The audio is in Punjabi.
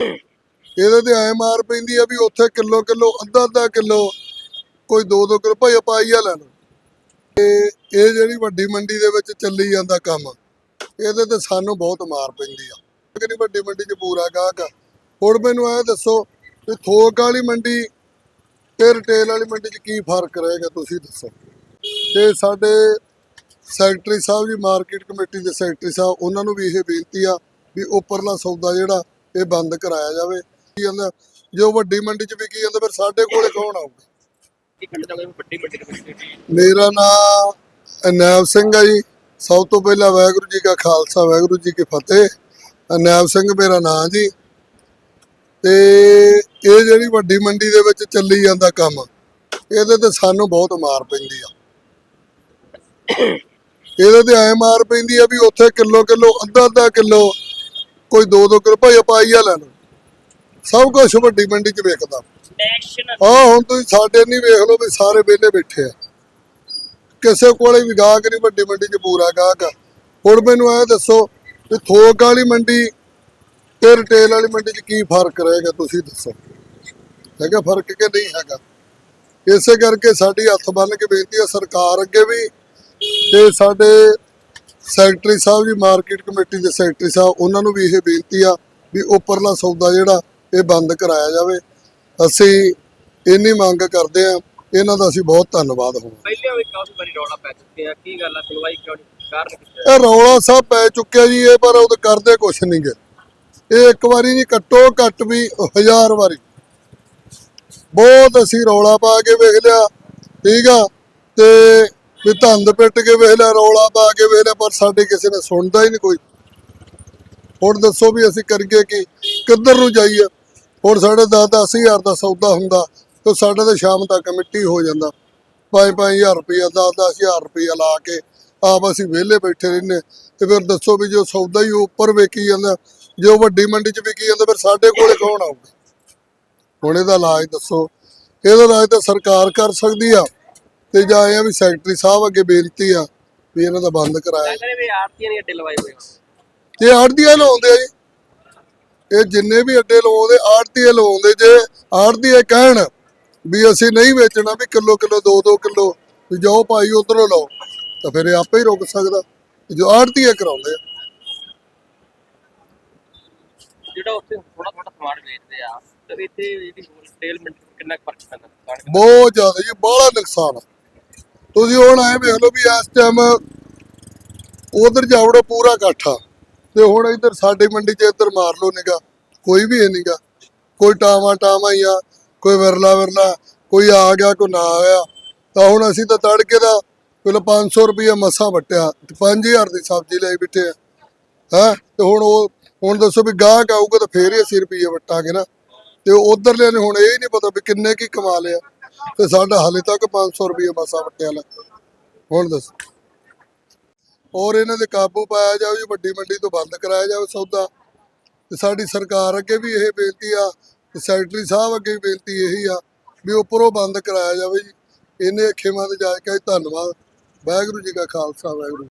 ਇਹਦੇ ਤੇ ਐ ਮਾਰ ਪੈਂਦੀ ਆ ਵੀ ਉੱਥੇ ਕਿਲੋ ਕਿਲੋ, ਅੱਧਾ ਅੱਧਾ ਕਿਲੋ, ਕੋਈ 2-2 ਕਿਲੋ, ਭਾਈ ਪਾਈਆ ਲੈ ਲਓ। ਤੇ ਇਹ ਜਿਹੜੀ ਵੱਡੀ ਮੰਡੀ ਦੇ ਵਿੱਚ ਚੱਲੀ ਜਾਂਦਾ ਕੰਮ, ਇਹਦੇ ਤੇ ਸਾਨੂੰ ਬਹੁਤ ਮਾਰ ਪੈਂਦੀ ਆ। ਕਿ ਵੱਡੀ ਮੰਡੀ 'ਚ ਪੂਰਾ ਗਾਹਕ ਆ। ਹੁਣ ਮੈਨੂੰ ਐ ਦੱਸੋ ਵੀ ਥੋਕ ਵਾਲੀ ਮੰਡੀ ਤੇ ਰਿਟੇਲ ਵਾਲੀ ਮੰਡੀ 'ਚ ਕੀ ਫ਼ਰਕ ਰਹੇਗਾ, ਤੁਸੀਂ ਦੱਸੋ। ਤੇ ਸਾਡੇ ਸੈਕਟਰੀ ਸਾਹਿਬ ਜੀ ਮਾਰਕੀਟ ਕਮੇਟੀ ਦੇ ਸੈਕਟਰੀ ਸਾਹਿਬ, ਉਹਨਾਂ ਨੂੰ ਵੀ ਇਹ ਬੇਨਤੀ ਆ ਵੀ ਉੱਪਰਲਾ ਸੌਦਾ ਜਿਹੜਾ ਇਹ ਬੰਦ ਕਰਾਇਆ ਜਾਵੇ। ਕੀ ਕਹਿੰਦਾ ਜੋ ਵੱਡੀ ਮੰਡੀ 'ਚ ਵਿਕੀ ਜਾਂਦਾ ਫਿਰ ਸਾਡੇ ਕੋਲੇ ਕੌਣ ਆਊਗਾ? ਹੋ ਮੇਰਾ ਨਾਮ ਅਨੈਬ ਸਿੰਘ ਆ ਜੀ। ਸਭ ਤੋਂ ਪਹਿਲਾਂ ਵਾਹਿਗੁਰੂ ਜੀ ਕਾ ਖਾਲਸਾ ਵਾਹਿਗੁਰੂ ਜੀ ਕੀ ਫਤਿਹ। ਅਨੈਬ ਸਿੰਘ ਮੇਰਾ ਨਾਮ ਜੀ। ਤੇ ਇਹ ਜਿਹੜੀ ਵੱਡੀ ਮੰਡੀ ਦੇ ਵਿੱਚ ਚੱਲੀ ਜਾਂਦਾ ਕੰਮ ਇਹਦੇ ਤੇ ਸਾਨੂੰ ਬਹੁਤ ਮਾਰ ਪੈਂਦੀ ਆ। ਇਹਦੇ ਤੇ ਐ ਮਾਰ ਪੈਂਦੀ ਆ ਵੀ ਉੱਥੇ ਕਿਲੋ ਕਿਲੋ ਅੱਧਾ ਅੱਧਾ ਕਿਲੋ ਕੋਈ 2-2 ਕਿਲੋ ਭਾਈ ਪਾਈਆ ਲੈ ਲਓ। ਸਭ ਕੁਝ ਵੱਡੀ ਮੰਡੀ 'ਚ ਵੇਖਦਾ। ਨੈਸ਼ਨਲ ਹਾਂ ਹੁਣ ਤੁਸੀਂ ਸਾਡੇ ਨਹੀਂ ਵੇਖ ਲਓ ਵੀ ਸਾਰੇ ਵਿਹਲੇ ਬੈਠੇ ਆ। ਕਿਸੇ ਕੋਲੇ ਵੀ ਗਾਹਕ ਨਹੀਂ ਵੱਡੀ ਮੰਡੀ 'ਚ ਪੂਰਾ ਗਾਹਕ ਆ। ਹੁਣ ਮੈਨੂੰ ਇਹ ਦੱਸੋ ਵੀ ਥੋਕ ਵਾਲੀ ਮੰਡੀ ਤੇ ਰਿਟੇਲ ਵਾਲੀ ਮੰਡੀ 'ਚ ਕੀ ਫ਼ਰਕ ਰਹੇਗਾ ਤੁਸੀਂ ਦੱਸੋ। ਹੈਗਾ ਫ਼ਰਕ ਕਿ ਨਹੀਂ ਹੈਗਾ? ਇਸੇ ਕਰਕੇ ਸਾਡੀ ਹੱਥ ਬੰਨ ਕੇ ਬੇਨਤੀ ਹੈ ਸਰਕਾਰ ਅੱਗੇ ਵੀ ਤੇ ਸਾਡੇ ਸੈਕਟਰੀ ਸਾਹਿਬ ਜੀ ਮਾਰਕੀਟ ਕਮੇਟੀ ਦੇ ਸੈਕਟਰੀ ਸਾਹਿਬ ਉਹਨਾਂ ਨੂੰ ਵੀ ਇਹ ਬੇਨਤੀ ਆ ਵੀ ਉੱਪਰਲਾ ਸੌਦਾ ਜਿਹੜਾ ਇਹ ਬੰਦ ਕਰਾਇਆ ਜਾਵੇ। ਅਸੀਂ ਇੰਨੀ ਮੰਗ ਕਰਦੇ ਆ ਇਹਨਾਂ ਦਾ ਅਸੀਂ ਬਹੁਤ ਧੰਨਵਾਦ ਹੋਵਾਂ ਪਹਿਲੇ ਵੀ ਕਾਫੀ ਵਾਰੀ ਰੌਲਾ ਪੈ ਚੁੱਕੇ ਆ ਕੀ ਗੱਲ ਆ ਸੁਣਵਾਈ ਕਿਉਂ ਨਹੀਂ? ਕਾਰਨ ਕੀ ਹੈ? ਇਹ ਰੌਲਾ ਸਭ ਪੈ ਚੁੱਕਿਆ ਜੀ ਇਹ ਪਰ ਉਹ ਕਰਦੇ ਕੁਛ ਨਹੀਂ ਗੇ। ਇਹ ਇੱਕ ਵਾਰੀ ਨਹੀਂ ਘੱਟੋ ਘੱਟ ਵੀ ਹਜ਼ਾਰ ਵਾਰੀ। ਬਹੁਤ ਅਸੀਂ ਰੌਲਾ ਪਾ ਕੇ ਵੇਖ ਲਿਆ ਠੀਕ ਆ ਤੇ ਵੀ ਧੰਦ ਪਿੱਟ ਕੇ ਵੇਖ ਲੈ, ਰੌਲਾ ਪਾ ਕੇ ਵੇਖ ਲੈ, ਪਰ ਸਾਡੇ ਕਿਸੇ ਨੇ ਸੁਣਦਾ ਹੀ ਨਹੀਂ ਕੋਈ। ਹੁਣ ਦੱਸੋ ਵੀ ਅਸੀਂ ਕਰੀਏ ਕੀ? ਕਿੱਧਰ ਨੂੰ ਜਾਈਏ? ਹੁਣ ਸਾਡੇ 10 ਹਜ਼ਾਰ ਦਾ ਸੌਦਾ ਹੁੰਦਾ, ਤੇ ਸਾਡੇ ਤੇ ਸ਼ਾਮ ਤੱਕ ਮਿੱਟੀ ਹੋ ਜਾਂਦਾ। 5-5000 ਰੁਪਇਆ 10-10000 ਰੁਪਇਆ ਲਾ ਕੇ ਆਪ ਅਸੀਂ ਵਿਹਲੇ ਬੈਠੇ ਰਹਿੰਦੇ ਤੇ ਫਿਰ ਦੱਸੋ ਵੀ ਜੋ ਸੌਦਾ ਹੀ ਉੱਪਰ ਵੇਚੀ ਜਾਂਦਾ, ਜੋ ਵੱਡੀ ਮੰਡੀ 'ਚ ਵਿਕੀ ਜਾਂਦਾ, ਫਿਰ ਸਾਡੇ ਕੋਲੇ ਕੌਣ ਆਊਗਾ? ਹੁਣ ਇਹਦਾ ਇਲਾਜ ਦੱਸੋ। ਇਹਦਾ ਇਲਾਜ ਤਾਂ ਸਰਕਾਰ ਕਰ ਸਕਦੀ ਆ। ਤੇ ਜਾਂ ਇਹ ਆ ਵੀ ਸੈਕਟਰੀ ਸਾਹਿਬ ਅੱਗੇ ਬੇਨਤੀ ਆ ਵੀ ਇਹਨਾਂ ਦਾ ਬੰਦ ਕਰਾਇਆ ਕਹਿੰਦੇ ਵੀ ਆਰਤੀਆਂ ਨੇ ਅੱਡੇ ਲਵਾਏ ਹੋਏ ਆ। ਇਹ ਆੜਤੀਆਂ ਲਾਉਂਦੇ ਆ ਜੀ ਇਹ ਜਿੰਨੇ ਵੀ ਅੱਡੇ ਲਾਉਂਦੇ ਆੜਤੀਏ ਲਾਉਂਦੇ ਜੇ ਆੜਤੀਏ ਕਹਿਣ ਵੀ ਅਸੀਂ ਨਹੀਂ ਵੇਚਣਾ ਵੀ ਕਿਲੋ ਕਿਲੋ 2-2 ਕਿਲੋ ਵੀ ਜਾਓ ਭਾਈ ਉਧਰੋਂ ਲਓ ਤਾਂ ਫਿਰ ਇਹ ਆਪੇ ਹੀ ਰੁਕ ਸਕਦਾ ਜੋ ਆੜਤੀਏ ਕਰਾਉਂਦੇ ਆ। ਜਿਹੜਾ ਉੱਥੇ ਥੋੜਾ ਥੋੜਾ ਸਮਾਨ ਵੇਚਦੇ ਆ ਤੇ ਇੱਥੇ ਜਿਹੜੀ ਰਿਟੇਲ ਮਿੰਟ ਕਿੰਨਾ ਕੁ ਫ਼ਰਕ ਪੈਂਦਾ? ਦੁਕਾਨ? ਬਹੁਤ ਜ਼ਿਆਦਾ ਜੀ ਬਾਹਲਾ ਨੁਕਸਾਨ ਆ। ਤੁਸੀਂ ਹੁਣ ਐ ਵੇਖ ਲਓ ਵੀ ਇਸ ਟਾਈਮ ਉਧਰ ਜਾਵੜੋ ਪੂਰਾ ਇਕੱਠਾ ਤੇ ਹੁਣ ਇੱਧਰ ਸਾਡੇ ਮੰਡੀ 'ਚ ਇੱਧਰ ਮਾਰ ਲਓ ਨਿਗਾ ਕੋਈ ਵੀ ਹੈ ਨਿਗਾ ਕੋਈ ਟਾਵਾ ਟਾਵਾ ਹੀ ਆ, ਕੋਈ ਵਿਰਲਾ ਵਿਰਲਾ, ਕੋਈ ਆ ਗਿਆ, ਕੋਈ ਨਾ ਆਇਆ, ਤਾਂ ਹੁਣ ਅਸੀਂ ਤਾਂ ਤੜਕੇ ਦਾ ਪਹਿਲਾਂ 500 ਰੁਪਏ ਮਸਾ ਵਟਿਆ 5000 ਦੀ ਸਬਜ਼ੀ ਲਈ ਬਿਠੇ ਆ, ਹੈਂ, ਤੇ ਹੁਣ ਉਹ, ਹੁਣ ਦੱਸੋ ਵੀ ਗਾਹਕ ਆਊਗਾ ਤਾਂ ਫੇਰ ਹੀ ਅਸੀਂ ਰੁਪਏ ਵਟਾਂਗੇ ਨਾ, ਤੇ ਉਧਰਲੇ ਨੇ ਹੁਣ ਇਹ ਹੀ ਨਹੀਂ ਪਤਾ ਵੀ ਕਿੰਨੇ ਕੀ ਕਮਾ ਲਿਆ ਤੇ ਸਾਡਾ ਹਾਲੇ ਤੱਕ 500 ਰੁਪਏ ਮਸਾ ਵਟਿਆ ਲੈ ਹੁਣ ਦੱਸ। ਔਰ ਇਹਨਾਂ ਦੇ ਕਾਬੂ ਪਾਇਆ ਜਾਵੇ ਜੀ, ਵੱਡੀ ਮੰਡੀ ਤੋਂ ਬੰਦ ਕਰਾਇਆ ਜਾਵੇ ਸੌਦਾ। ਤੇ ਸਾਡੀ ਸਰਕਾਰ ਅੱਗੇ ਵੀ ਇਹ ਬੇਨਤੀ ਆ, ਤੇ ਸੈਕਟਰੀ ਸਾਹਿਬ ਅੱਗੇ ਵੀ ਬੇਨਤੀ ਇਹੀ ਆ, ਵੀ ਉੱਪਰੋਂ ਬੰਦ ਕਰਾਇਆ ਜਾਵੇ ਜੀ। ਇਹਨੇ ਖੇਮਾਂ ਤੇ ਜਾ ਕੇ ਧੰਨਵਾਦ। ਵਾਹਿਗੁਰੂ ਜੀ ਕਾ ਖਾਲਸਾ, ਵਾਹਿਗੁਰੂ